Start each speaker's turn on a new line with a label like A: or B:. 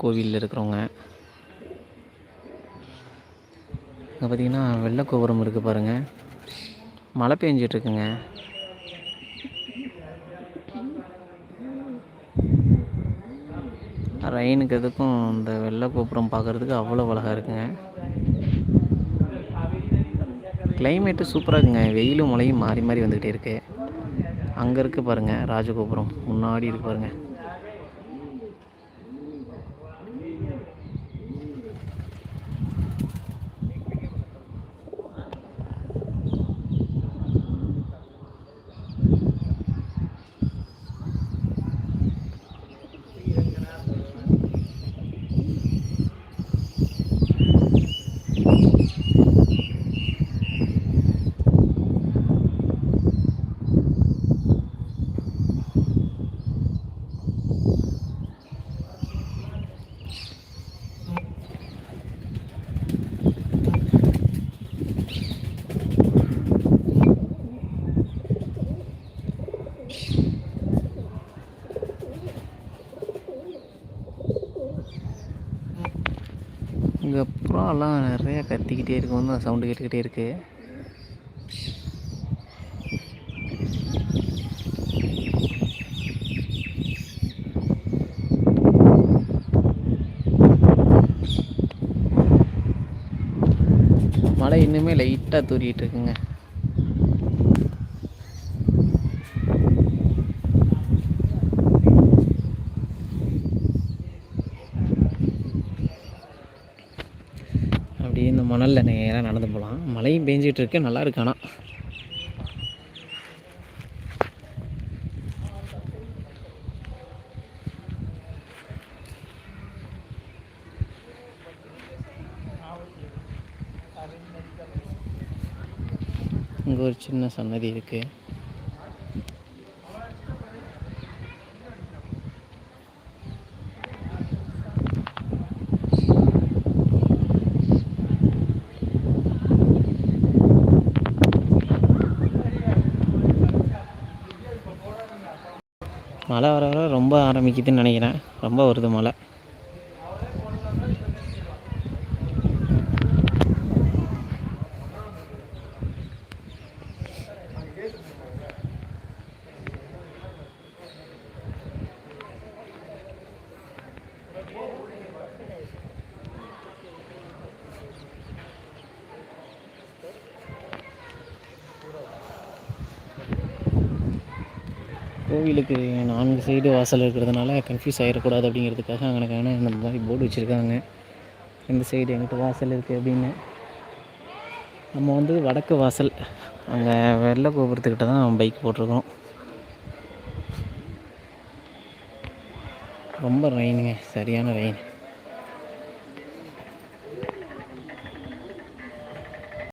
A: கோவிலில் இருக்கிறவங்க. இங்கே பார்த்தீங்கன்னா வெள்ளை கோபுரம் இருக்குது பாருங்கள் மழை பெஞ்சிட்ருக்குங்க. ரெயினுக்கு எதுக்கும் இந்த வெள்ளை கோபுரம் பார்க்குறதுக்கு அவ்வளோ அழகாக இருக்குங்க. கிளைமேட்டு சூப்பராக இருக்குங்க. வெயிலும் மழையும் மாறி மாறி வந்துக்கிட்டே இருக்குது அங்கே இருக்குது பாருங்கள் ராஜகோபுரம். முன்னாடி இருக்கு பாருங்கள் இங்கே புறாலாம் நிறையா கத்திக்கிட்டே இருக்கும் வந்து சவுண்டு கேட்டுக்கிட்டே இருக்குது மழை இன்னுமே லைட்டாக தூரிகிட்டு இருக்குங்க. அப்படியே இந்த மணலில் நேராக நடந்து போகலாம் மழையும் பேஞ்சிட்டு இருக்கு நல்லா இருக்கு ஆனால் இங்கே ஒரு சின்ன சன்னதி இருக்குது மழை வர வர ரொம்ப ஆரம்பிக்குதுன்னு நினைக்கிறேன். ரொம்ப வருது மழை. கோவிலுக்கு நான்கு சைடு வாசல் இருக்கிறதுனால கன்ஃபியூஸ் ஆகிடக்கூடாது அப்படிங்கிறதுக்காக அங்கனக்கான இந்த மாதிரி போர்டு வச்சுருக்காங்க. இந்த சைடு எங்கிட்ட வாசல் இருக்குது அப்படின்னு. நம்ம வந்து வடக்கு வாசல். அங்கே வெள்ளை கோபுரத்துக்கிட்ட தான் பைக் போட்டிருக்கோம். ரொம்ப ரெயினுங்க சரியான ரெயின்